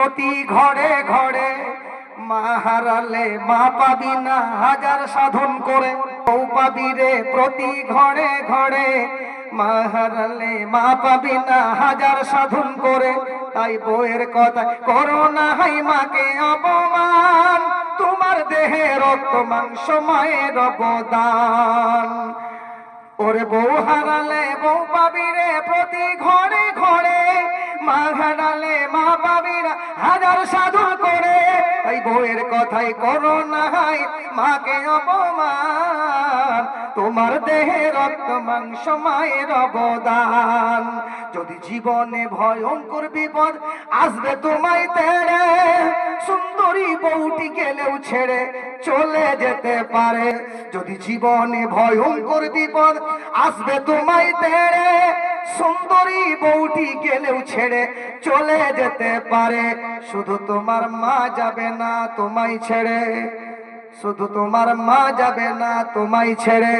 প্রতি ঘরে ঘরে মা হারালে মা পাবি না হাজার সাধন করে। বউ পাবি রে প্রতি ঘরে ঘরে মা হারালে মা পাবি না হাজার সাধন করে। তাই বউয়ের কথা করো না হাই মাকে অপমান। তোমার দেহে রক্ত, মাংস, মায়ের অবদান। ওরে বউ হারালে বউ পাবি রে প্রতি ঘরে ঘরে মা সাধু করে। তাই বউয়ের কথাই করো না মাকে অপমান। তোমার দেহে রক্ত, মাংস, মায়ের অবদান। যদি জীবনে ভয়ঙ্কর বিপদ আসবে তোমায় তেড়ে, সুন্দরী বউটি গেলেও ছেড়ে চলে যেতে পারে। যদি জীবনে ভয়ঙ্কর বিপদ আসবে তোমায় তেড়ে সুন্দরী বউটি গেলেও ছেড়ে চলে যেতে পারে। শুধু তোমার মা যাবে না, তোমায় ছেড়ে। শুধু তোমার মা যাবে না, তোমায় ছেড়ে।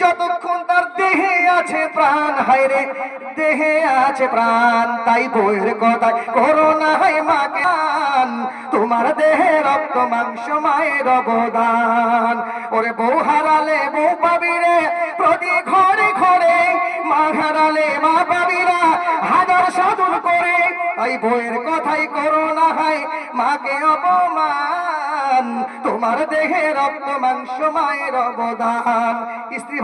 যতক্ষণ তার দেহে আছে প্রাণ হায়রে দেহে আছে প্রাণ, তাই বইয়ের কথা করো না হয় মাকে। তোমার দেহে রক্ত, মাংস, মায়ের অবদান। ওরে বউ হারালে বউ পাবি রে ঘরে হারালে মা পাবিরা হাজার সাধন করে তাই বইয়ের কথাই করো না হয়। মাকে অপমান, তোমার দেহে রক্ত মাংস মায়ের অবদান। স্ত্রী